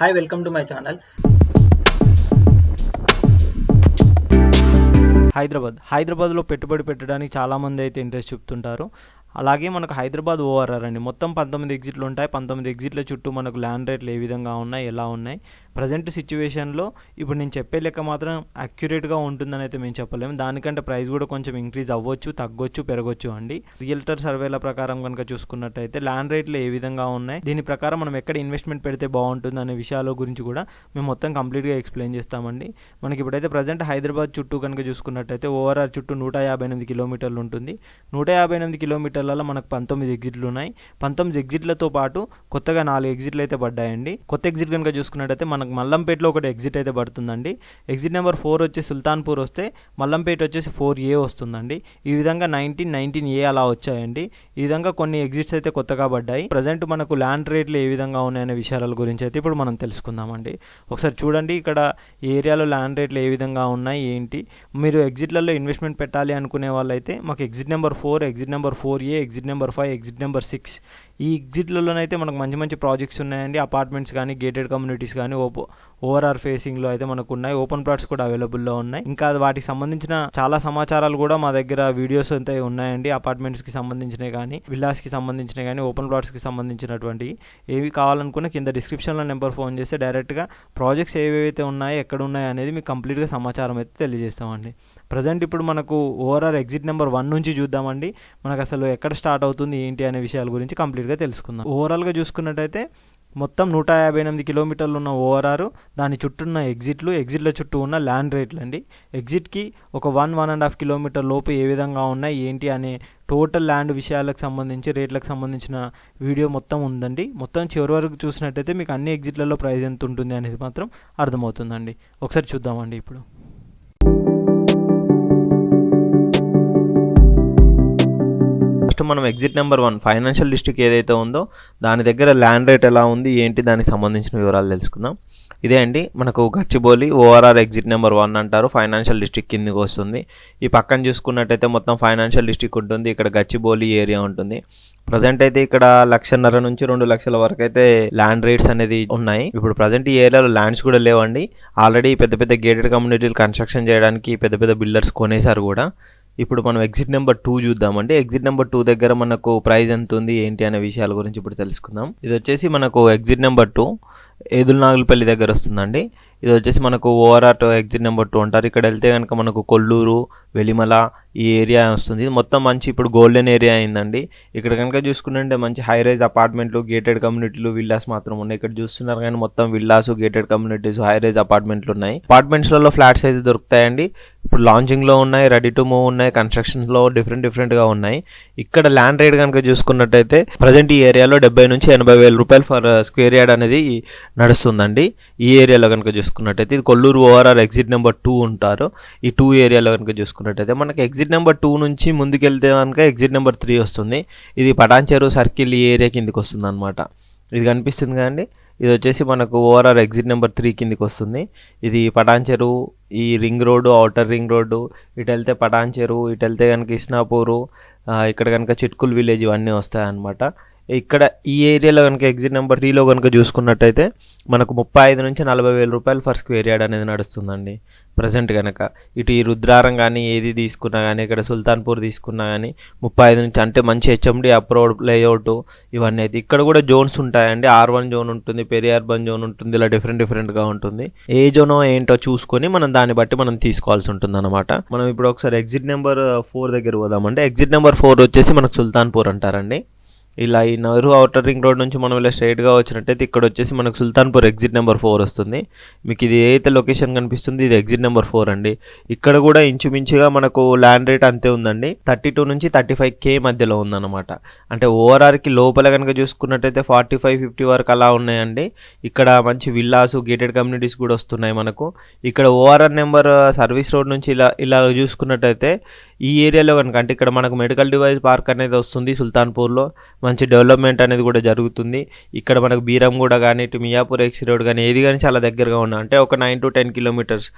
Hi welcome to my channel Hyderabad. హైదరాబాద్లో పెట్టుబడి పెట్టడానికి చాలామంది అయితే ఇంట్రెస్ట్ చూపుతుంటారు. అలాగే మనకు హైదరాబాద్ ఓఆర్ఆర్ అండి. మొత్తం పంతొమ్మిది ఎగ్జిట్లు ఉంటాయి. పంతొమ్మిది ఎగ్జిట్ల చుట్టూ మనకు ల్యాండ్ రేట్లు ఏ విధంగా ఉన్నాయి? ఎలా ఉన్నాయి? ప్రజెంట్ సిచ్యువేషన్లో ఇప్పుడు నేను చెప్పే లెక్క మాత్రం అక్యురేట్గా ఉంటుందని అయితే మేము చెప్పలేము. దానికంటే ప్రైస్ కూడా కొంచెం ఇంక్రీజ్ అవ్వచ్చు తగ్గొచ్చు పెరగొచ్చు అండి. రియల్టర్ సర్వేల ప్రకారం కనుక చూసుకున్నట్టయితే ల్యాండ్ రేట్లు ఏ విధంగా ఉన్నాయి దీని ప్రకారం మనం ఎక్కడ ఇన్వెస్ట్మెంట్ పెడితే బాగుంటుంది అనే విషయాల గురించి కూడా మేము మొత్తం కంప్లీట్గా ఎక్స్ప్లెయిన్ చేస్తామండి. మనకి ఇప్పుడైతే ప్రజెంట్ హైదరాబాద్ చుట్టూ కనుక చూసుకున్నట్టయితే ఓవరాల్ చుట్టూ నూట యాభై ఎనిమిది కిలోమీటర్లు ఉంటుంది. నూట యాభై ఎనిమిది కిలోమీటర్లలో మనకు పంతొమ్మిది ఎగ్జిట్లు ఉన్నాయి. పంతొమ్మిది ఎగ్జిట్లతో పాటు కొత్తగా నాలుగు ఎగ్జిట్లు అయితే పడ్డాయండి. కొత్త ఎగ్జిట్ కనుక చూసుకున్నట్టయితే మనకు మల్లంపేటలో ఒకటి ఎగ్జిట్ అయితే పడుతుందండి. ఎగ్జిట్ నెంబర్ ఫోర్ వచ్చి సుల్తాన్పూర్ వస్తే మల్లంపేట వచ్చేసి ఫోర్ ఏ వస్తుందండి. ఈ విధంగా నైన్టీన్ నైన్టీన్ ఏ అలా వచ్చాయండి. ఈ విధంగా కొన్ని ఎగ్జిట్స్ అయితే కొత్తగా పడ్డాయి. ప్రజెంట్ మనకు ల్యాండ్ రేట్లు ఏ విధంగా ఉన్నాయనే విషయాల గురించి అయితే ఇప్పుడు మనం తెలుసుకుందామండి. ఒకసారి చూడండి ఇక్కడ ఏరియాలో ల్యాండ్ రేట్లు ఏ విధంగా ఉన్నాయి ఏంటి? మీరు ఎగ్జిట్లలో ఇన్వెస్ట్మెంట్ పెట్టాలి అనుకునే వాళ్ళైతే మాకు exit number four exit number four ఏ exit number five exit number six ఈ ఎగ్జిట్లలోనైతే మనకు మంచి మంచి ప్రాజెక్ట్స్ ఉన్నాయండి. అపార్ట్మెంట్స్ కానీ గేటెడ్ కమ్యూనిటీస్ కానీ ఓపో ఓఆర్ఆర్ ఫేసింగ్లో అయితే మనకు ఉన్నాయి ఓపెన్ ప్లాట్స్ కూడా అవైలబుల్లో ఉన్నాయి. ఇంకా వాటికి సంబంధించిన చాలా సమాచారాలు కూడా మా దగ్గర వీడియోస్ అయితే ఉన్నాయండి. అపార్ట్మెంట్స్కి సంబంధించినవి కానీ విల్లాస్కి సంబంధించినవి కానీ ఓపెన్ ప్లాట్స్కి సంబంధించినటువంటి ఏవి కావాలనుకున్నా కింద డిస్క్రిప్షన్లో నెంబర్ ఫోన్ చేస్తే డైరెక్ట్గా ప్రాజెక్ట్స్ ఏవేవైతే ఉన్నాయో ఎక్కడ ఉన్నాయి అనేది మీకు కంప్లీట్గా సమాచారం అయితే తెలియజేస్తామండి. ప్రజెంట్ ఇప్పుడు మనకు ఓవరాల్ ఎగ్జిట్ నెంబర్ వన్ నుంచి చూద్దామండి. మనకు అసలు ఎక్కడ స్టార్ట్ అవుతుంది ఏంటి అనే విషయాల గురించి కంప్లీట్గా తెలుసుకుందాం. ఓవరాల్గా చూసుకున్నట్టయితే మొత్తం నూట యాభై ఎనిమిది కిలోమీటర్లు ఉన్న ఓఆర్ఆర్ దాని చుట్టూ ఉన్న ఎగ్జిట్లు ఎగ్జిట్ల చుట్టూ ఉన్న ల్యాండ్ రేట్లు అండి. ఎగ్జిట్కి ఒక one one and half kilometer లోపు ఏ విధంగా ఉన్నాయి ఏంటి అనే టోటల్ ల్యాండ్ విషయాలకు సంబంధించి రేట్లకు సంబంధించిన వీడియో మొత్తం ఉందండి. మొత్తం చివరి వరకు చూసినట్టయితే మీకు అన్ని ఎగ్జిట్లలో ప్రైస్ ఎంత ఉంటుంది అనేది మాత్రం అర్థమవుతుందండి. ఒకసారి చూద్దామండి ఇప్పుడు. ఫస్ట్ మనం exit number one financial district ఏదైతే ఉందో దాని దగ్గర ల్యాండ్ రేట్ ఎలా ఉంది ఏంటి దానికి సంబంధించిన వివరాలు తెలుసుకుందాం. ఇదే అండి మనకు Gachibowli ORR exit number one అంటారు ఫైనాన్షియల్ డిస్ట్రిక్ట్ కిందకి వస్తుంది. ఈ పక్కన చూసుకున్నట్టయితే మొత్తం ఫైనాన్షియల్ డిస్ట్రిక్ట్ ఉంటుంది ఇక్కడ గచ్చిబౌలి ఏరియా ఉంటుంది. ప్రజెంట్ అయితే ఇక్కడ లక్షన్నర నుంచి రెండు లక్షల వరకు అయితే ల్యాండ్ రేట్స్ అనేది ఉన్నాయి. ఇప్పుడు ప్రజెంట్ ఈ ఏరియాలో ల్యాండ్స్ కూడా లేవండి. ఆల్రెడీ పెద్ద పెద్ద గేటెడ్ కమ్యూనిటీలు కన్స్ట్రక్షన్ చేయడానికి పెద్ద పెద్ద బిల్డర్స్ కొనేసారు కూడా. ఇప్పుడు మనం ఎగ్జిట్ నెంబర్ టూ చూద్దామండి. ఎగ్జిట్ నెంబర్ టూ దగ్గర మనకు ప్రైస్ ఎంత ఉంది ఏంటి అనే విషయాల గురించి ఇప్పుడు తెలుసుకుందాం. ఇది వచ్చేసి మనకు ఎగ్జిట్ నెంబర్ టూ ఏదులనాగులపల్లి దగ్గర వస్తుందండి. ఇది వచ్చేసి మనకు ఓఆర్ఆర్ ఎగ్జిట్ నెంబర్ టూ అంటారు. ఇక్కడ వెళ్తే కనుక మనకు కొల్లూరు వెలిమల ఈ ఏరియా వస్తుంది. ఇది మొత్తం మంచి ఇప్పుడు గోల్డెన్ ఏరియా అయిందండి. ఇక్కడ కనుక చూసుకుంటే మంచి హై రైజ్ అపార్ట్మెంట్లు గేటెడ్ కమ్యూనిటీలు విల్లాస్ మాత్రం ఉన్నాయి. ఇక్కడ చూస్తున్నారు కానీ మొత్తం villas gated communities high rise అపార్ట్మెంట్లు ఉన్నాయి. అపార్ట్మెంట్స్లలో ఫ్లాట్స్ అయితే దొరుకుతాయండి. ఇప్పుడు లాంచింగ్లో ఉన్నాయి రెడీ టు మూవ్ ఉన్నాయి కన్స్ట్రక్షన్స్లో డిఫరెంట్ డిఫరెంట్గా ఉన్నాయి. ఇక్కడ ల్యాండ్ రేట్ కనుక చూసుకున్నట్టయితే ప్రజెంట్ ఈ ఏరియాలో డెబ్బై నుంచి ఎనభై వేల రూపాయలు ఫర్ స్క్వేర్ యార్డ్ అనేది నడుస్తుందండి. ఈ ఏరియాలో కనుక చూసుకున్నట్టయితే ఇది Kollur ORR exit number two ఉంటారు. ఈ టూ ఏరియాలో కనుక చూసుకున్నట్టయితే మనకి ఎగ్జిట్ నెంబర్ టూ నుంచి ముందుకెళ్తే కనుక ఎగ్జిట్ నెంబర్ త్రీ వస్తుంది. ఇది పటాన్చెరు సర్కిల్ ఈ ఏరియా కిందకి వస్తుంది అనమాట ఇది కనిపిస్తుంది కదండి. ఇది వచ్చేసి మనకు ఓవరాల్ ఎగ్జిట్ నెంబర్ త్రీ కిందికి వస్తుంది. ఇది పటాన్చెరు ఈ ring road outer ring road ఇటు వెళ్తే పటాన్చెరు ఇటు వెళ్తే కనుక ఇస్నాపూరు ఇక్కడ కనుక చిట్కుల్ విలేజ్ ఇవన్నీ వస్తాయన్నమాట. ఇక్కడ ఈ ఏరియాలో కనుక ఎగ్జిట్ నెంబర్ త్రీలో కనుక చూసుకున్నట్టయితే మనకు ముప్పై ఐదు నుంచి నలభై వేల రూపాయలు ఫర్ స్క్వేర్ యార్డ్ అనేది నడుస్తుందండి. ప్రజెంట్ కనుక ఇటు ఈ రుద్రారం కానీ ఏది తీసుకున్నా కానీ ఇక్కడ సుల్తాన్పూర్ తీసుకున్నా కానీ ముప్పై ఐదు నుంచి అంటే మంచి హెచ్ఎండి అప్రోడ్ లేఅవుట్ ఇవన్నీ అయితే. ఇక్కడ కూడా జోన్స్ ఉంటాయండి. ఆర్ వన్ జోన్ ఉంటుంది పెరి అర్బన్ జోన్ ఉంటుంది ఇలా డిఫరెంట్ డిఫరెంట్గా ఉంటుంది. ఏ జోనో ఏంటో చూసుకొని మనం దాన్ని బట్టి మనం తీసుకోవాల్సి ఉంటుంది అనమాట మనం ఇప్పుడు ఒకసారి ఎగ్జిట్ నెంబర్ ఫోర్ దగ్గర పోదామంటే ఎగ్జిట్ నెంబర్ ఫోర్ వచ్చేసి మనకు సుల్తాన్పూర్ అంటారండి. ఇలా ఈ నెహ్రూ అవుటర్ రింగ్ రోడ్ నుంచి మనం ఇలా స్ట్రైట్గా వచ్చినట్టయితే ఇక్కడ వచ్చేసి మనకు సుల్తాన్పూర్ ఎగ్జిట్ నెంబర్ ఫోర్ వస్తుంది. మీకు ఇది ఏదైతే లొకేషన్ కనిపిస్తుంది ఇది ఎగ్జిట్ నెంబర్ ఫోర్ అండి. ఇక్కడ కూడా ఇంచుమించుగా మనకు ల్యాండ్ రేట్ అంతే ఉందండి. థర్టీ టూ నుంచి థర్టీ ఫైవ్ కే మధ్యలో ఉందన్నమాట. అంటే ఓఆర్ఆర్కి లోపల కనుక చూసుకున్నట్టయితే ఫార్టీ ఫైవ్ ఫిఫ్టీ వరకు అలా ఉన్నాయండి. ఇక్కడ మంచి విల్లాస్ గేటెడ్ కమ్యూనిటీస్ కూడా వస్తున్నాయి మనకు. ఇక్కడ ఓఆర్ఆర్ నెంబర్ సర్వీస్ రోడ్ నుంచి ఇలా ఇలా చూసుకున్నట్టయితే ఈ ఏరియాలో కనుక అంటే ఇక్కడ మనకు మెడికల్ డివైస్ పార్క్ అనేది వస్తుంది సుల్తాన్పూర్లో. మంచి డెవలప్మెంట్ అనేది కూడా జరుగుతుంది. ఇక్కడ మనకు బీరంగూడ కానీ ఇటు మియాపూర్ ఎక్స్ రోడ్ కానీ ఏది కానీ చాలా దగ్గరగా ఉన్నాయి అంటే ఒక నైన్ టు టెన్ కిలోమీటర్స్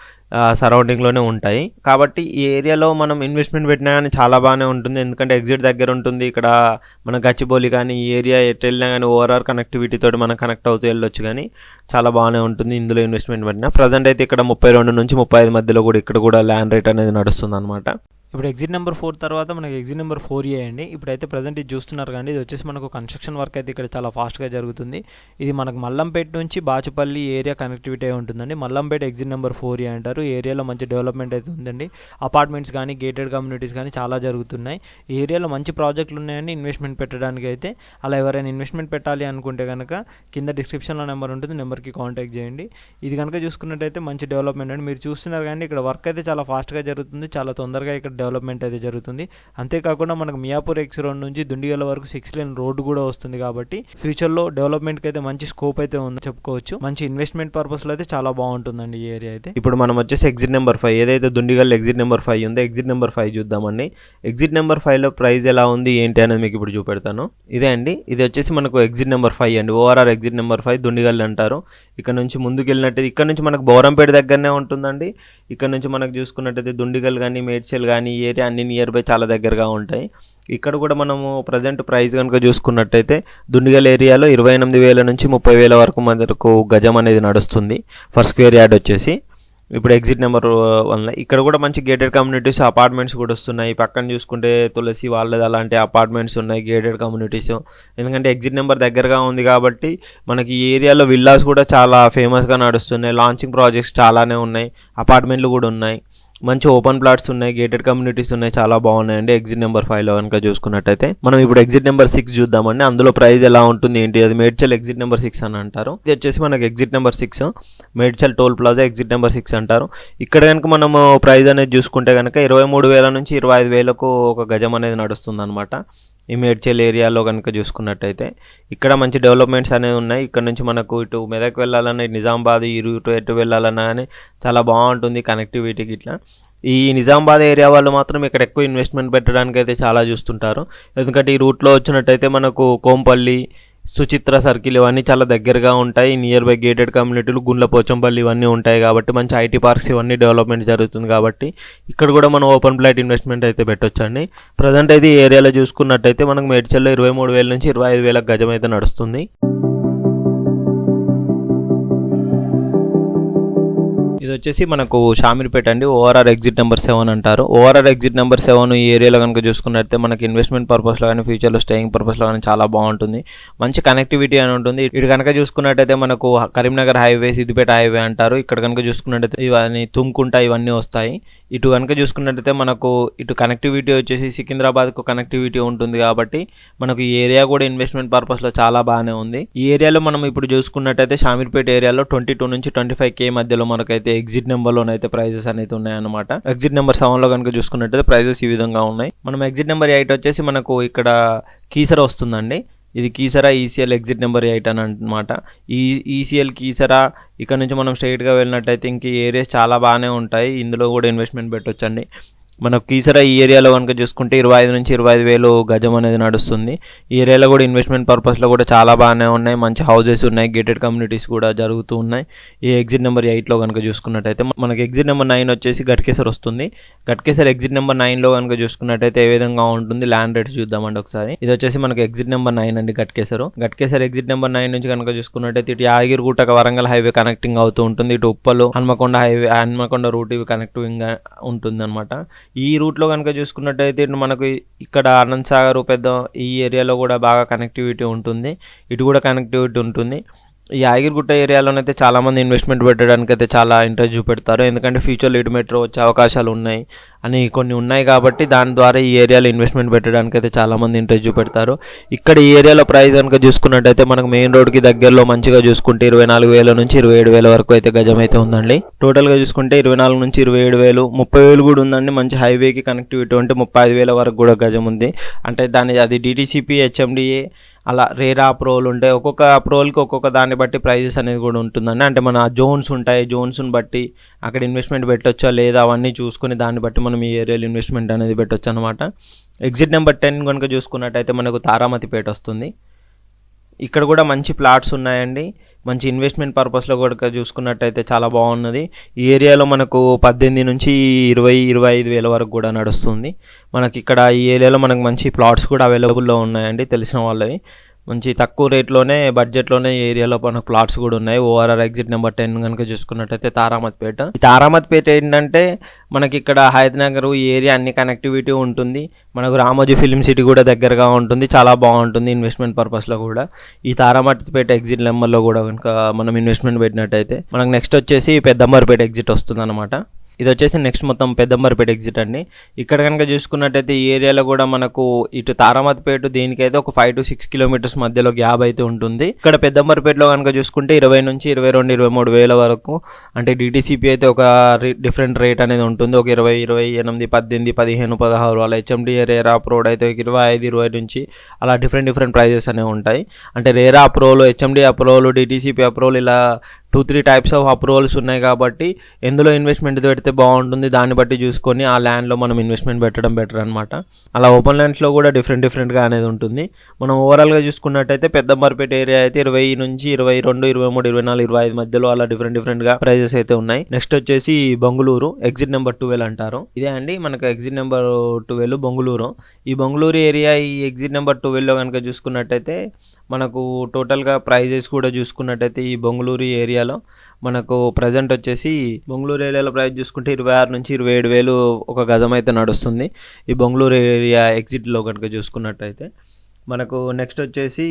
సరౌండింగ్లోనే ఉంటాయి. కాబట్టి ఈ ఏరియాలో మనం ఇన్వెస్ట్మెంట్ పెట్టినా కానీ చాలా బాగానే ఉంటుంది. ఎందుకంటే ఎగ్జిట్ దగ్గర ఉంటుంది. ఇక్కడ మన గచ్చిబౌలి కానీ ఈ ఏరియా ఎటు వెళ్ళినా కానీ ఓవరాల్ కనెక్టివిటీతో మనం కనెక్ట్ అవుతూ వెళ్ళొచ్చు కానీ చాలా బాగానే ఉంటుంది ఇందులో ఇన్వెస్ట్మెంట్ పెట్టినా. ప్రజెంట్ అయితే ఇక్కడ ముప్పై రెండు నుంచి ముప్పై ఐదు మధ్యలో కూడా ఇక్కడ కూడా ల్యాండ్ రేట్ అనేది నడుస్తుంది అనమాట ఇప్పుడు ఎగ్జిట్ నెంబర్ ఫోర్ తర్వాత మనకి ఎగ్జిట్ నెంబర్ ఫోర్ ఏ అండి. ఇప్పుడైతే ప్రజెంట్ ఇది చూస్తున్నారు కానీ ఇది వచ్చేసి మనకు కన్స్ట్రక్షన్ వర్క్ అయితే ఇక్కడ చాలా ఫాస్ట్గా జరుగుతుంది. ఇది మనకు మల్లంపేట నుంచి బాచుపల్లి ఏరియా కనెక్టివిటీ ఉంటుందండి. Mallampet exit number four A అంటారు. ఏరియాలో మంచి డెవలప్మెంట్ అయితే ఉందండి. అపార్ట్మెంట్స్ కానీ గేటెడ్ కమ్యూనిటీస్ కానీ చాలా జరుగుతున్నాయి. ఏరియాలో మంచి ప్రాజెక్టులు ఉన్నాయండి. ఇన్వెస్ట్మెంట్ పెట్టడానికి అయితే. అలా ఎవరైనా ఇన్వెస్ట్మెంట్ పెట్టాలి అనుకుంటే కనుక కింద డిస్క్రిప్షన్లో నెంబర్ ఉంటుంది. నెంబర్కి కాంటాక్ట్ చేయండి. ఇది కనుక చూసుకున్నట్టయితే మంచి డెవలప్మెంట్ అండి. మీరు చూస్తున్నారు కానీ ఇక్కడ వర్క్ అయితే చాలా ఫాస్ట్గా జరుగుతుంది. చాలా తొందరగా ఇక్కడ డెవలప్మెంట్ అయితే జరుగుతుంది. అంతేకాకుండా మనకు మియాపూర్ ఎక్స్ రోడ్ నుంచి దుండిగల వరకు సిక్స్ లేన్ రోడ్డు కూడా వస్తుంది కాబట్టి ఫ్యూచర్లో డెవలప్మెంట్కి అయితే మంచి స్కోప్ అయితే ఉందని చెప్పుకోవచ్చు. మంచి ఇన్వెస్ట్మెంట్ పర్పస్లో అయితే చాలా బాగుంటుందండి ఈ ఏరియా అయితే. ఇప్పుడు మనం వచ్చేసి ఎగ్జిట్ నెంబర్ ఫైవ్ ఏదైతే దుండిగల్ ఎగ్జిట్ నెంబర్ ఫైవ్ ఉందో ఎగ్జిట్ నెంబర్ ఫైవ్ చూద్దామండి. ఎగ్జిట్ నెంబర్ ఫైవ్లో ప్రైస్ ఎలా ఉంది ఏంటి అనేది మీకు ఇప్పుడు చూపెడతాను. ఇదే అండి. ఇది వచ్చేసి మనకు ఎగ్జిట్ నెంబర్ ఫైవ్ అండి. ORR exit number five Dundigal అంటారు. ఇక్కడ నుంచి ముందుకు వెళ్ళినట్టయితే ఇక్కడ నుంచి మనకు బోరంపేట దగ్గరనే ఉంటుందండి. ఇక్కడ నుంచి మనకు చూసుకున్నట్టయితే దుండిగల్ కానీ మేడ్చల్ కానీ ఈ ఏరియా అన్ని నియర్ బై చాలా దగ్గరగా ఉంటాయి. ఇక్కడ కూడా మనము ప్రజెంట్ ప్రైస్ కనుక చూసుకున్నట్టయితే దుండిగల్ ఏరియాలో ఇరవై ఎనిమిది వేల నుంచి ముప్పై వేల వరకు మనకు గజం అనేది నడుస్తుంది. ఫర్ స్క్వేర్ యార్డ్ వచ్చేసి. ఇప్పుడు ఎగ్జిట్ నెంబర్ వల్ల ఇక్కడ కూడా మంచి గేటెడ్ కమ్యూనిటీస్ అపార్ట్మెంట్స్ కూడా వస్తున్నాయి. పక్కన చూసుకుంటే తులసి వాళ్ళది అలాంటి అపార్ట్మెంట్స్ ఉన్నాయి గేటెడ్ కమ్యూనిటీస్ ఎందుకంటే ఎగ్జిట్ నెంబర్ దగ్గరగా ఉంది కాబట్టి మనకి ఈ ఏరియాలో విల్లాస్ కూడా చాలా ఫేమస్గా నడుస్తున్నాయి. లాంచింగ్ ప్రాజెక్ట్స్ చాలానే ఉన్నాయి. అపార్ట్మెంట్లు కూడా ఉన్నాయి. మంచి ఓపెన్ ప్లాట్స్ ఉన్నాయి గేటెడ్ కమ్యూనిటీస్ ఉన్నాయి చాలా బాగున్నాయండి. ఎగ్జిట్ నెంబర్ ఫైవ్లో కనుక చూసుకున్నట్టయితే మనం ఇప్పుడు ఎగ్జిట్ నెంబర్ సిక్స్ చూద్దామండి. అందులో ప్రైస్ ఎలా ఉంటుంది ఏంటి? అది మేడ్చల్ ఎగ్జిట్ నెంబర్ సిక్స్ అని అంటారు. ఇది వచ్చేసి మనకి exit number six Medchal toll plaza exit number six అంటారు. ఇక్కడ కనుక మనము ప్రైస్ uh, అనేది చూసుకుంటే కనుక ఇరవై మూడు వేల నుంచి ఇరవై ఐదు వేలకు ఒక గజం అనేది నడుస్తుంది అనమాట ఈ మేడ్చల్ ఏరియాలో కనుక చూసుకున్నట్టయితే ఇక్కడ మంచి డెవలప్మెంట్స్ అనేవి ఉన్నాయి. ఇక్కడ నుంచి మనకు ఇటు మెదక్ వెళ్ళాలన్నా నిజామాబాద్ ఈ రూట్ ఎటు వెళ్ళాలన్నా కానీ చాలా బాగుంటుంది కనెక్టివిటీకి ఇట్లా ఈ నిజామాబాద్ ఏరియా వాళ్ళు మాత్రం ఇక్కడ ఎక్కువ ఇన్వెస్ట్మెంట్ పెట్టడానికి అయితే చాలా చూస్తుంటారు. ఎందుకంటే ఈ రూట్లో వచ్చినట్టయితే మనకు కోంపల్లి సుచిత్ర సర్కిల్ ఇవన్నీ చాలా దగ్గరగా ఉంటాయి. నియర్ బై గేటెడ్ కమ్యూనిటీలు గుండ్ల పోచంపల్లి ఇవన్నీ ఉంటాయి కాబట్టి మంచి ఐటీ పార్క్స్ ఇవన్నీ డెవలప్మెంట్ జరుగుతుంది కాబట్టి ఇక్కడ కూడా మనం ఓపెన్ ప్లాట్ ఇన్వెస్ట్మెంట్ అయితే పెట్టొచ్చండి. ప్రజెంట్ అయితే ఈ ఏరియాలో చూసుకున్నట్టయితే మనకు మేడ్చల్లో ఇరవై మూడు వేల నుంచి ఇరవై ఐదు వేల గజం అయితే నడుస్తుంది. ఇది వచ్చేసి మనకు షామీర్పేట అండి. ఓఆర్ఆర్ ఎగ్జిట్ నెంబర్ సెవెన్ అంటారు. ఓఆర్ఆర్ ఎగ్జిట్ నెంబర్ సెవెన్ ఈ ఏరియాలో కనుక చూసుకున్నట్లయితే మనకి ఇన్వెస్ట్మెంట్ పర్పస్లో కానీ ఫ్యూచర్లో స్టేయింగ్ పర్పస్లో కానీ చాలా బాగుంటుంది. మంచి కనెక్టివిటీ అని ఉంటుంది. ఇటు కనుక చూసుకున్నట్టయితే మనకు కరీంనగర్ హైవే సిద్దిపేట హైవే అంటారు. ఇక్కడ కనుక చూసుకున్నట్టయితే ఇవన్నీ తుమ్కుంట ఇవన్నీ వస్తాయి. ఇటు కనుక చూసుకున్నట్టయితే మనకు ఇటు కనెక్టివిటీ వచ్చేసి సికింద్రాబాద్కు కనెక్టివిటీ ఉంటుంది కాబట్టి మనకు ఈ ఏరియా కూడా ఇన్వెస్ట్మెంట్ పర్పస్లో చాలా బాగానే ఉంది. ఈ ఏరియాలో మనం ఇప్పుడు చూసుకున్నట్టయితే షామీర్పేట ఏరియాలో ట్వంటీ టూ నుంచి ట్వంటీ ఫైవ్ కే మధ్యలో మనకైతే ఎగ్జిట్ నెంబర్లోనైతే ప్రైజెస్ అనేది ఉన్నాయన్నమాట. ఎగ్జిట్ నెంబర్ సెవెన్లో కనుక చూసుకున్నట్టయితే ప్రైజెస్ ఈ విధంగా ఉన్నాయి. మనం ఎగ్జిట్ నెంబర్ ఎయిట్ వచ్చేసి మనకు ఇక్కడ కీసర వస్తుందండి. ఇది Keesara ECIL exit number eight అని అనమాట ఈ ఈసీఎల్ కీసరా ఇక్కడ నుంచి మనం స్ట్రైట్గా వెళ్ళినట్టయితే ఇంక ఈ ఏరియాస్ చాలా బాగానే ఉంటాయి. ఇందులో కూడా ఇన్వెస్ట్మెంట్ పెట్టొచ్చండి. మనకు కీసరా ఈ ఏరియాలో కనుక చూసుకుంటే ఇరవై ఐదు నుంచి ఇరవై ఐదు వేలు గజం అనేది నడుస్తుంది. ఈ ఏరియాలో కూడా ఇన్వెస్ట్మెంట్ పర్పస్లో కూడా చాలా బాగానే ఉన్నాయి. మంచి హౌజెస్ ఉన్నాయి. గేటెడ్ కమ్యూనిటీస్ కూడా జరుగుతూ ఉన్నాయి. ఈ ఎగ్జిట్ నెంబర్ ఎయిట్లో కనుక చూసుకున్నట్టయితే మనకి ఎగ్జిట్ నెంబర్ నైన్ వచ్చేసి గట్కేసర్ వస్తుంది. గట్కేసర్ ఎగ్జిట్ నెంబర్ నైన్లో కనుక చూసుకున్నట్టయితే ఏ విధంగా ఉంటుంది? ల్యాండ్ రేట్ చూద్దామండి ఒకసారి. ఇది వచ్చేసి మనకి ఎగ్జిట్ నెంబర్ నైన్ అండి Ghatkesar. Ghatkesar exit number nine నుంచి కనుక చూసుకున్నట్టయితే ఇటు యాగిరిగుట్ట వరంగల్ హైవే కనెక్టింగ్ అవుతూ ఉంటుంది. ఇటు ఉప్పలు హన్మకొండ హైవే హన్మకొండ రూట్ ఇవి కనెక్టింగ్ ఉంటుంది అనమాట ఈ రూట్లో కనుక చూసుకున్నట్టయితే మనకు ఇక్కడ ఆనంద్ సాగర్ పెద్ద ఈ ఏరియాలో కూడా బాగా కనెక్టివిటీ ఉంటుంది. ఇటు కూడా కనెక్టివిటీ ఉంటుంది. ఈ యాగిరిగుట్ట ఏరియాలోనైతే చాలామంది ఇన్వెస్ట్మెంట్ పెట్టడానికి అయితే చాలా ఇంట్రెస్ట్ చూపెడతారు. ఎందుకంటే ఫ్యూచర్లో ఇటు మెట్రో వచ్చే అవకాశాలు ఉన్నాయి. అని కొన్ని ఉన్నాయి కాబట్టి దాని ద్వారా ఈ ఏరియాలో ఇన్వెస్ట్మెంట్ పెట్టడానికి అయితే చాలామంది ఇంట్రెస్ట్ చూపెడతారు. ఇక్కడ ఈ ఏరియాలో ప్రైస్ కనుక చూసుకున్నట్టయితే మనకు మెయిన్ రోడ్కి దగ్గరలో మంచిగా చూసుకుంటే ఇరవై నాలుగు వేల నుంచి ఇరవై ఏడు వేల వరకు అయితే గజం అయితే ఉందండి. టోటల్గా చూసుకుంటే ఇరవై నాలుగు నుంచి ఇరవై ఏడు వేలు ముప్పై వేలు కూడా ఉందండి. మంచి హైవేకి కనెక్టివిటీ ఉంటే ముప్పై ఐదు వేల వరకు కూడా గజం ఉంది. అంటే దాని అది డిటీసీపీ హెచ్ఎండిఏ అలా రేరా ప్రోలు ఉంటాయి ఒక్కొక్క అప్రోల్కి ఒక్కొక్క దాన్ని బట్టి ప్రైజెస్ అనేది కూడా ఉంటుందండి. అంటే మన జోన్స్ ఉంటాయి జోన్స్ని బట్టి అక్కడ ఇన్వెస్ట్మెంట్ పెట్టొచ్చా లేదా అవన్నీ చూసుకుని దాన్ని బట్టి మనం ఈ ఏరియాలో ఇన్వెస్ట్మెంట్ అనేది పెట్టొచ్చు అనమాట ఎగ్జిట్ నెంబర్ టెన్ కనుక చూసుకున్నట్టయితే మనకు తారామతిపేట వస్తుంది. ఇక్కడ కూడా మంచి ప్లాట్స్ ఉన్నాయండి. మంచి ఇన్వెస్ట్మెంట్ పర్పస్లో కూడా చూసుకున్నట్టయితే చాలా బాగున్నది. ఈ ఏరియాలో మనకు పద్దెనిమిది నుంచి ఇరవై ఇరవై ఐదు వేల వరకు కూడా నడుస్తుంది. మనకి ఇక్కడ ఈ ఏరియాలో మనకు మంచి ప్లాట్స్ కూడా అవైలబుల్లో ఉన్నాయండి తెలిసిన వాళ్ళవి. మంచి తక్కువ రేట్లోనే బడ్జెట్లోనే ఏరియాలో మనకు ప్లాట్స్ కూడా ఉన్నాయి. ఓఆర్ఆర్ ఎగ్జిట్ నెంబర్ టెన్ కనుక చూసుకున్నట్టయితే తారామతిపేట. ఈ తారామతిపేట ఏంటంటే మనకి ఇక్కడ హైదనగర్ ఈ ఏరియా అన్ని కనెక్టివిటీ ఉంటుంది. మనకు రామోజీ ఫిలిం సిటీ కూడా దగ్గరగా ఉంటుంది. చాలా బాగుంటుంది ఇన్వెస్ట్మెంట్ పర్పస్లో కూడా. ఈ తారామతిపేట ఎగ్జిట్ నెంబర్లో కూడా కనుక మనం ఇన్వెస్ట్మెంట్ పెట్టినట్టయితే మనకు నెక్స్ట్ వచ్చేసి పెద్దంబర్పేట ఎగ్జిట్ వస్తుంది అనమాట ఇది వచ్చేసి నెక్స్ట్ మొత్తం పెద్దంబర్పేట ఎగ్జిట్ అండి. ఇక్కడ కనుక చూసుకున్నట్టయితే ఈ ఏరియాలో కూడా మనకు ఇటు తారామతిపేట దీనికైతే ఒక ఫైవ్ టు సిక్స్ కిలోమీటర్స్ మధ్యలో గ్యాప్ అయితే ఉంటుంది. ఇక్కడ పెద్దంబర్పేటలో కనుక చూసుకుంటే ఇరవై నుంచి ఇరవై రెండు ఇరవై మూడు వేల వరకు అంటే డిటీసీపీ అయితే ఒక డిఫరెంట్ రేట్ అనేది ఉంటుంది. ఒక ఇరవై ఇరవై ఎనిమిది పద్దెనిమిది పదిహేను పదహారు అలా హెచ్ఎండి రేరా అప్రోడ్ అయితే ఇరవై ఐదు ఇరవై నుంచి అలా డిఫరెంట్ డిఫరెంట్ ప్రైజెస్ అనేవి ఉంటాయి. అంటే RERA approval HMDA approval DTCP approval ఇలా two three types of approvals ఉన్నాయి కాబట్టి ఎందులో ఇన్వెస్ట్మెంట్ పెడితే బాగుంటుంది దాన్ని బట్టి చూసుకొని ఆ ల్యాండ్లో మనం ఇన్వెస్ట్మెంట్ పెట్టడం బెటర్ అనమాట అలా ఓపెన్ ల్యాండ్స్లో కూడా డిఫరెంట్ డిఫరెంట్గా అనేది ఉంటుంది. మనం ఓవరాల్గా చూసుకున్నట్టయితే పెద్దంబర్పేట ఏరియా అయితే ఇరవై నుంచి ఇరవై రెండు ఇరవై మూడు ఇరవై నాలుగు ఇరవై ఐదు మధ్యలో అలా డిఫరెంట్ డిఫరెంట్గా ప్రైజెస్ అయితే ఉన్నాయి. నెక్స్ట్ వచ్చేసి బెంగళూరు ఎగ్జిట్ నెంబర్ ట్వెల్వ్ అంటారు. ఇదే అండి మనకు ఎగ్జిట్ నెంబర్ ట్వెల్వ్ బెంగళూరు. ఈ బెంగళూరు ఏరియా ఈ ఎగ్జిట్ నెంబర్ ట్వెల్వ్లో కనుక చూసుకున్నట్టయితే మనకు టోటల్గా ప్రైజెస్ కూడా చూసుకున్నట్టయితే ఈ బొంగళూరు ఏరియాలో మనకు ప్రజెంట్ వచ్చేసి బొంగళూరు ఏరియాలో ప్రైస్ చూసుకుంటే ఇరవై ఆరు నుంచి ఇరవై ఏడు వేలు ఒక గజం అయితే నడుస్తుంది. ఈ బొంగళూరు ఏరియా ఎగ్జిట్లో కనుక చూసుకున్నట్టయితే మనకు నెక్స్ట్ వచ్చేసి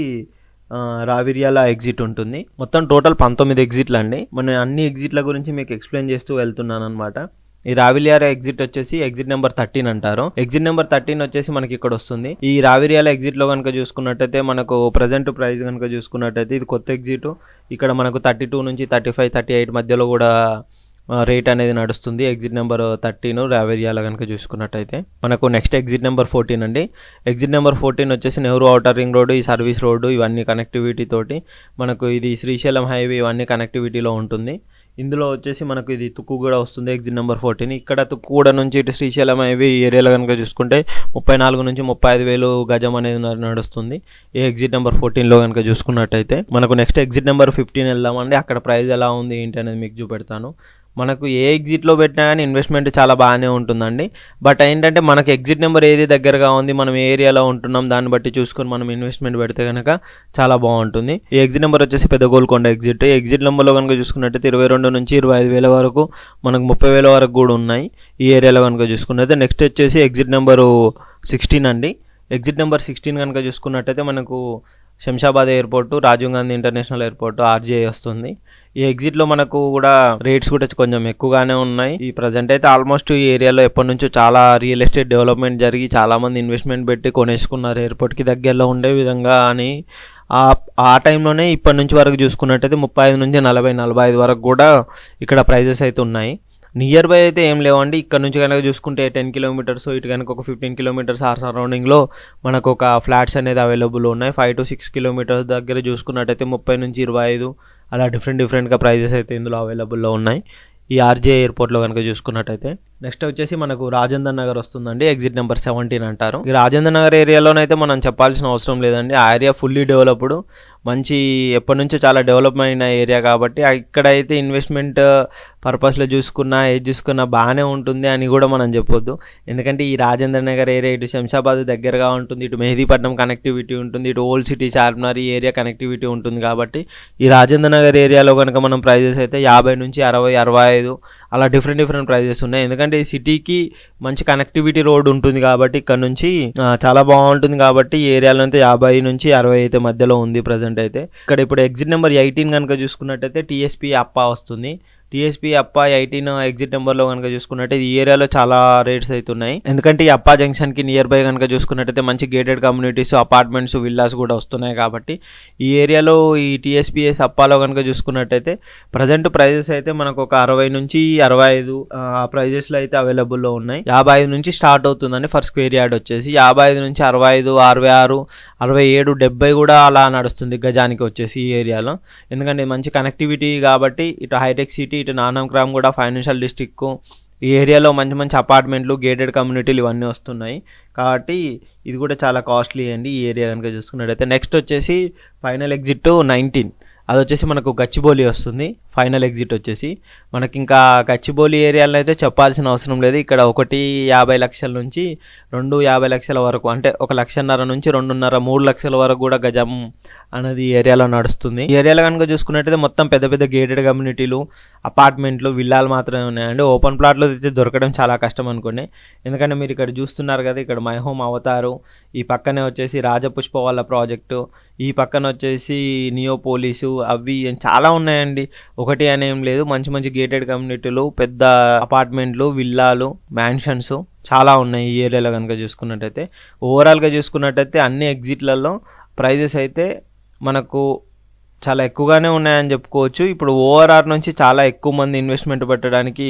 రావిర్యాల ఎగ్జిట్ ఉంటుంది. మొత్తం టోటల్ పంతొమ్మిది ఎగ్జిట్లు అండి. మన అన్ని ఎగ్జిట్ల గురించి మీకు ఎక్స్ప్లెయిన్ చేస్తూ వెళ్తున్నాను అనమాట ఈ రావిలియాల ఎగ్జిట్ వచ్చేసి ఎగ్జిట్ నెంబర్ థర్టీన్ అంటారు. ఎగ్జిట్ నెంబర్ థర్టీన్ వచ్చేసి మనకి ఇక్కడ వస్తుంది. ఈ రావిరియాల ఎగ్జిట్లో కనుక చూసుకున్నట్టయితే మనకు ప్రజెంట్ ప్రైస్ కనుక చూసుకున్నట్టయితే ఇది కొత్త ఎగ్జిట్. ఇక్కడ మనకు థర్టీ టూ నుంచి థర్టీ ఫైవ్ థర్టీ ఎయిట్ మధ్యలో కూడా రేట్ అనేది నడుస్తుంది. ఎగ్జిట్ నెంబర్ థర్టీన్ రావేరియాలో కనుక చూసుకున్నట్టయితే. మనకు నెక్స్ట్ ఎగ్జిట్ నెంబర్ ఫోర్టీన్ అండి. ఎగ్జిట్ నెంబర్ ఫోర్టీన్ వచ్చేసి నెహ్రూ అవుటర్ రింగ్ రోడ్ ఈ సర్వీస్ రోడ్డు ఇవన్నీ కనెక్టివిటీ తోటి మనకు ఇది శ్రీశైలం హైవే ఇవన్నీ కనెక్టివిటీలో ఉంటుంది. ఇందులో వచ్చేసి మనకు ఇది తుక్కు కూడా వస్తుంది ఎగ్జిట్ నెంబర్ ఫోర్టీన్ ఇక్కడ తుక్కుగూడ నుంచి ఇటు శ్రీశైలం అవి ఏరియాలో కనుక చూసుకుంటే ముప్పై నాలుగు నుంచి ముప్పై ఐదు వేలు గజం అనేది నడుస్తుంది. ఈ ఎగ్జిట్ నెంబర్ ఫోర్టీన్లో కనుక చూసుకున్నట్టయితే మనకు నెక్స్ట్ ఎగ్జిట్ నెంబర్ ఫిఫ్టీన్ వెళ్దామండి. అక్కడ ప్రైస్ ఎలా ఉంది ఏంటి అనేది మీకు చూపెడతాను. మనకు ఏ ఎగ్జిట్లో పెట్టినా కానీ ఇన్వెస్ట్మెంట్ చాలా బాగానే ఉంటుందండి. బట్ ఏంటంటే మనకు ఎగ్జిట్ నెంబర్ ఏది దగ్గరగా ఉంది మనం ఏ ఏరియాలో ఉంటున్నాం దాన్ని బట్టి చూసుకొని మనం ఇన్వెస్ట్మెంట్ పెడితే కనుక చాలా బాగుంటుంది. ఈ ఎగ్జిట్ నెంబర్ వచ్చేసి పెద్ద గోల్కొండ ఎగ్జిట్ ఎగ్జిట్ నెంబర్లో కనుక చూసుకున్నట్టయితే ఇరవై రెండు నుంచి ఇరవై ఐదు వేల వరకు మనకు ముప్పై వేల వరకు కూడా ఉన్నాయి ఈ ఏరియాలో కనుక చూసుకున్నట్టయితే. నెక్స్ట్ వచ్చేసి ఎగ్జిట్ నెంబరు సిక్స్టీన్ అండి. ఎగ్జిట్ నెంబర్ సిక్స్టీన్ కనుక చూసుకున్నట్టయితే మనకు Shamshabad airport Rajiv Gandhi international airport RGI వస్తుంది. ఈ ఎగ్జిట్లో మనకు కూడా రేట్స్ కూడా కొంచెం ఎక్కువగానే ఉన్నాయి. ఈ ప్రజెంట్ అయితే ఆల్మోస్ట్ ఈ ఏరియాలో ఎప్పటి నుంచో చాలా రియల్ ఎస్టేట్ డెవలప్మెంట్ జరిగి చాలా మంది ఇన్వెస్ట్మెంట్ పెట్టి కొనేసుకున్నారు. ఎయిర్పోర్ట్కి దగ్గరలో ఉండే విధంగా అని ఆ ఆ టైంలోనే ఇప్పటి నుంచి వరకు చూసుకున్నట్టయితే ముప్పై ఐదు నుంచి నలభై నలభై ఐదు వరకు కూడా ఇక్కడ ప్రైజెస్ అయితే ఉన్నాయి. నియర్ బై అయితే ఏం లేవండి. ఇక్కడ నుంచి కనుక చూసుకుంటే టెన్ కిలోమీటర్స్ ఇటు కనుక ఒక ఫిఫ్టీన్ కిలోమీటర్స్ ఆ సరౌండింగ్లో మనకు ఒక ఫ్లాట్స్ అనేది అవైలబుల్ ఉన్నాయి. ఫైవ్ టు సిక్స్ కిలోమీటర్స్ దగ్గర చూసుకున్నట్టయితే ముప్పై నుంచి ఇరవై ఐదు అలా డిఫరెంట్ డిఫరెంట్గా ప్రైజెస్ అయితే ఇందులో అవైలబుల్లో ఉన్నాయి. ఈ ఆర్జే ఎయిర్పోర్ట్లో కనుక చూసుకున్నట్టయితే నెక్స్ట్ వచ్చేసి మనకు రాజేంద్ర నగర్ వస్తుందండి. ఎగ్జిట్ నెంబర్ సెవెంటీన్ అంటారు. ఈ రాజేంద్ర నగర్ ఏరియాలోనైతే మనం చెప్పాల్సిన అవసరం లేదండి. ఆ ఏరియా ఫుల్లీ డెవలప్డ్ మంచి ఎప్పటి నుంచో చాలా డెవలప్ అయిన ఏరియా కాబట్టి ఇక్కడైతే ఇన్వెస్ట్మెంట్ uh, పర్పస్లో చూసుకున్నా ఏది చూసుకున్నా బాగానే ఉంటుంది అని కూడా మనం చెప్పొద్దు. ఎందుకంటే ఈ రాజేంద్ర నగర్ ఏరియా ఇటు శంషాబాద్ దగ్గరగా ఉంటుంది ఇటు మెహదీపట్నం కనెక్టివిటీ ఉంటుంది ఇటు ఓల్డ్ సిటీ చార్మినార్ ఈ ఏరియా కనెక్టివిటీ ఉంటుంది కాబట్టి ఈ రాజేంద్ర నగర్ ఏరియాలో కనుక మనం ప్రైజెస్ అయితే యాభై నుంచి అరవై అరవై ఐదు అలా డిఫరెంట్ డిఫరెంట్ ప్రైజెస్ ఉన్నాయి. ఎందుకంటే ఈ సిటీకి మంచి కనెక్టివిటీ రోడ్ ఉంటుంది కాబట్టి ఇక్కడ నుంచి uh, చాలా బాగుంటుంది కాబట్టి ఈ ఏరియాలో అయితే యాభై నుంచి అరవై అయితే మధ్యలో ఉంది ప్రజెంట్ అయితే ఇక్కడ ఇప్పుడు ఎగ్జిట్ నెంబర్ ఎయిటీన్ కనుక చూసుకున్నట్టయితే టీఎస్పీ అప్ప వస్తుంది. టీఎస్పీ అప్పా ఎయిటీన్ ఎగ్జిట్ నెంబర్లో కనుక చూసుకున్నట్టే ఈ ఏరియాలో చాలా రేట్స్ అవుతున్నాయి ఎందుకంటే ఈ అప్పా జంక్షన్కి నియర్ బై కనుక చూసుకున్నట్టయితే మంచి గేటెడ్ కమ్యూనిటీస్ అపార్ట్మెంట్స్ విల్లాస్ కూడా వస్తున్నాయి కాబట్టి ఈ ఏరియాలో ఈ టీఎస్పీఎస్ అప్పాలో కనుక చూసుకున్నట్టయితే ప్రజెంట్ ప్రైజెస్ అయితే మనకు ఒక అరవై నుంచి అరవై ఐదు ఆ ప్రైజెస్లో అయితే అవైలబుల్లో ఉన్నాయి. యాభై ఐదు నుంచి స్టార్ట్ అవుతుందండి ఫర్ స్క్వేర్ యార్డ్ వచ్చేసి యాభై ఐదు నుంచి అరవై ఐదు అరవై ఆరు అరవై ఏడు డెబ్బై కూడా అలా నడుస్తుంది గజానికి వచ్చేసి ఈ ఏరియాలో. ఎందుకంటే ఇది మంచి కనెక్టివిటీ కాబట్టి ఇటు హైటెక్ సిటీ ఇటు నానంక్రామ్ కూడా ఫైనాన్షియల్ డిస్టిక్ ఈ ఏరియాలో మంచి మంచి అపార్ట్మెంట్లు గేటెడ్ కమ్యూనిటీలు ఇవన్నీ వస్తున్నాయి. కాబట్టి ఇది కూడా చాలా కాస్ట్లీ అండి ఈ ఏరియా కనుక చూసుకున్నట్టయితే. నెక్స్ట్ వచ్చేసి ఫైనల్ ఎగ్జిట్ నైన్టీన్. అది వచ్చేసి మనకు గచ్చిబౌలి వస్తుంది. ఫైనల్ ఎగ్జిట్ వచ్చేసి. మనకి ఇంకా గచ్చిబౌలి ఏరియాలో అయితే చెప్పాల్సిన అవసరం లేదు. ఇక్కడ ఒకటి యాభై లక్షల నుంచి రెండు యాభై లక్షల వరకు అంటే ఒక లక్షన్నర నుంచి రెండున్నర మూడు లక్షల వరకు కూడా గజం అనేది ఏరియాలో నడుస్తుంది. ఈ ఏరియాలో కనుక చూసుకున్నట్టయితే మొత్తం పెద్ద పెద్ద గేటెడ్ కమ్యూనిటీలు అపార్ట్మెంట్లు విల్లాలు మాత్రమే ఉన్నాయండి. ఓపెన్ ప్లాట్లో అయితే దొరకడం చాలా కష్టం అనుకోండి. ఎందుకంటే మీరు ఇక్కడ చూస్తున్నారు కదా ఇక్కడ మై హోమ్ అవతారు ఈ పక్కనే వచ్చేసి రాజపుష్ప వాళ్ళ ప్రాజెక్టు ఈ పక్కన వచ్చేసి నియో పోలీసు అవి చాలా ఉన్నాయండి. ఒకటి అని లేదు మంచి మంచి గేటెడ్ కమ్యూనిటీలు పెద్ద అపార్ట్మెంట్లు విల్లాలు మ్యాన్షన్స్ చాలా ఉన్నాయి ఈ ఏరియాలో కనుక చూసుకున్నట్టయితే. ఓవరాల్గా చూసుకున్నట్టయితే అన్ని ఎగ్జిట్లలో ప్రైజెస్ అయితే మనకు చాలా ఎక్కువగానే ఉన్నాయని చెప్పుకోవచ్చు. ఇప్పుడు ఓఆర్ఆర్ నుంచి చాలా ఎక్కువ మంది ఇన్వెస్ట్మెంట్ పెట్టడానికి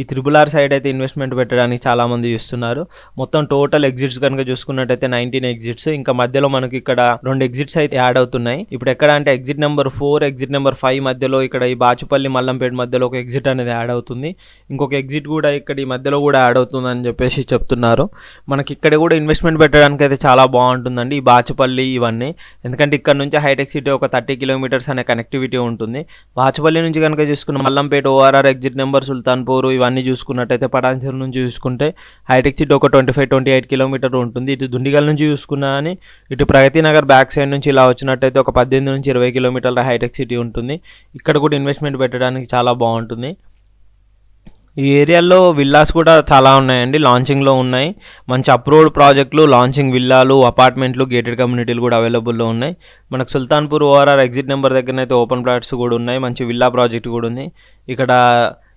ఈ త్రిబుల్ ఆర్ సైడ్ అయితే ఇన్వెస్ట్మెంట్ పెట్టడానికి చాలామంది చూస్తున్నారు. మొత్తం టోటల్ ఎగ్జిట్స్ కనుక చూసుకున్నట్టయితే నైన్టీన్ ఎగ్జిట్స్ ఇంకా మధ్యలో మనకి ఇక్కడ రెండు ఎగ్జిట్స్ అయితే యాడ్ అవుతున్నాయి. ఇప్పుడు ఎక్కడ అంటే exit number four exit number five మధ్యలో ఇక్కడ ఈ బాచుపల్లి మల్లంపేట మధ్యలో ఒక ఎగ్జిట్ అనేది యాడ్ అవుతుంది. ఇంకొక ఎగ్జిట్ కూడా ఇక్కడ ఈ మధ్యలో కూడా యాడ్ అవుతుంది అని చెప్పేసి చెప్తున్నారు. మనకి ఇక్కడ కూడా ఇన్వెస్ట్మెంట్ పెట్టడానికి అయితే చాలా బాగుంటుందండి ఈ బాచుపల్లి ఇవన్నీ. ఎందుకంటే ఇక్కడ నుంచి హైటెక్ సిటీ ఒక థర్టీ కిలోమీటర్ కిలోమీటర్స్ అనే కనెక్టివిటీ ఉంటుంది. వాచపల్లి నుంచి కనుక చూసుకున్న Mallampet ORR exit number Sultanpur ఇవన్నీ చూసుకున్నట్టయితే పటాన్చెరు నుంచి చూసుకుంటే హైటెక్ సిటీ ఒక twenty five twenty eight kilometer ఉంటుంది. ఇటు దుండిగల్ నుంచి చూసుకున్నా అని ఇటు ప్రగతి నగర్ బ్యాక్ సైడ్ నుంచి ఇలా వచ్చినట్టయితే ఒక పద్దెనిమిది నుంచి ఇరవై కిలోమీటర్ల హైటెక్ సిటీ ఉంటుంది. ఇక్కడ కూడా ఇన్వెస్ట్మెంట్ పెట్టడానికి చాలా బాగుంటుంది. ఈ ఏరియాలో విల్లాస్ కూడా చాలా ఉన్నాయండి లాంచింగ్లో ఉన్నాయి. మంచి అప్రూవ్డ్ ప్రాజెక్టులు లాంచింగ్ విల్లాలు అపార్ట్మెంట్లు గేటెడ్ కమ్యూనిటీలు కూడా అవైలబుల్లో ఉన్నాయి. మనకు సుల్తాన్పూర్ ఓఆర్ఆర్ ఎగ్జిట్ నెంబర్ దగ్గర అయితే ఓపెన్ ప్లాట్స్ కూడా ఉన్నాయి మంచి విల్లా ప్రాజెక్ట్ కూడా ఉంది. ఇక్కడ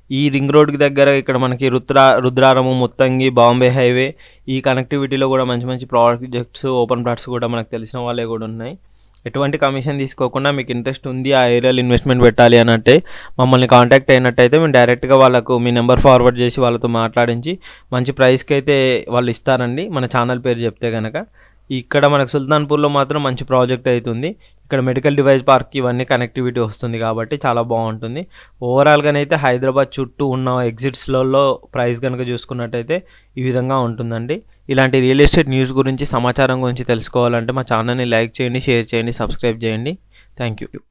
ఈ రింగ్ రోడ్కి దగ్గర ఇక్కడ మనకి రుద్రా రుద్రారము ముత్తంగి బాంబే హైవే ఈ కనెక్టివిటీలో కూడా మంచి మంచి ప్రాజెక్ట్స్ ఓపెన్ ప్లాట్స్ కూడా మనకు తెలిసిన వాళ్ళే కూడా ఉన్నాయి. ఎటువంటి కమిషన్ తీసుకోకుండా మీకు ఇంట్రెస్ట్ ఉంది ఆ ఏరియాలో ఇన్వెస్ట్మెంట్ పెట్టాలి అని అంటే మమ్మల్ని కాంటాక్ట్ అయినట్టయితే మేము డైరెక్ట్గా వాళ్ళకు మీ నెంబర్ ఫార్వర్డ్ చేసి వాళ్ళతో మాట్లాడించి మంచి ప్రైస్కి అయితే వాళ్ళు ఇస్తారండి. మన ఛానల్ పేరు చెప్తే కనుక ఇక్కడ మనకు సుల్తాన్పూర్లో మాత్రం మంచి ప్రాజెక్ట్ అవుతుంది ఇక్కడ మెడికల్ డివైస్ పార్క్ ఇవన్నీ కనెక్టివిటీ వస్తుంది కాబట్టి చాలా బాగుంటుంది. ఓవరాల్గానైతే హైదరాబాద్ చుట్టూ ఉన్న ఎగ్జిట్స్లలో ప్రైస్ కనుక చూసుకున్నట్టయితే ఈ విధంగా ఉంటుందండి. ఇలాంటి రియల్ ఎస్టేట్ న్యూస్ గురించి సమాచారం గురించి తెలుసుకోవాలంటే మా ఛానల్ని లైక్ చేయండి షేర్ చేయండి సబ్స్క్రైబ్ చేయండి. Thank you.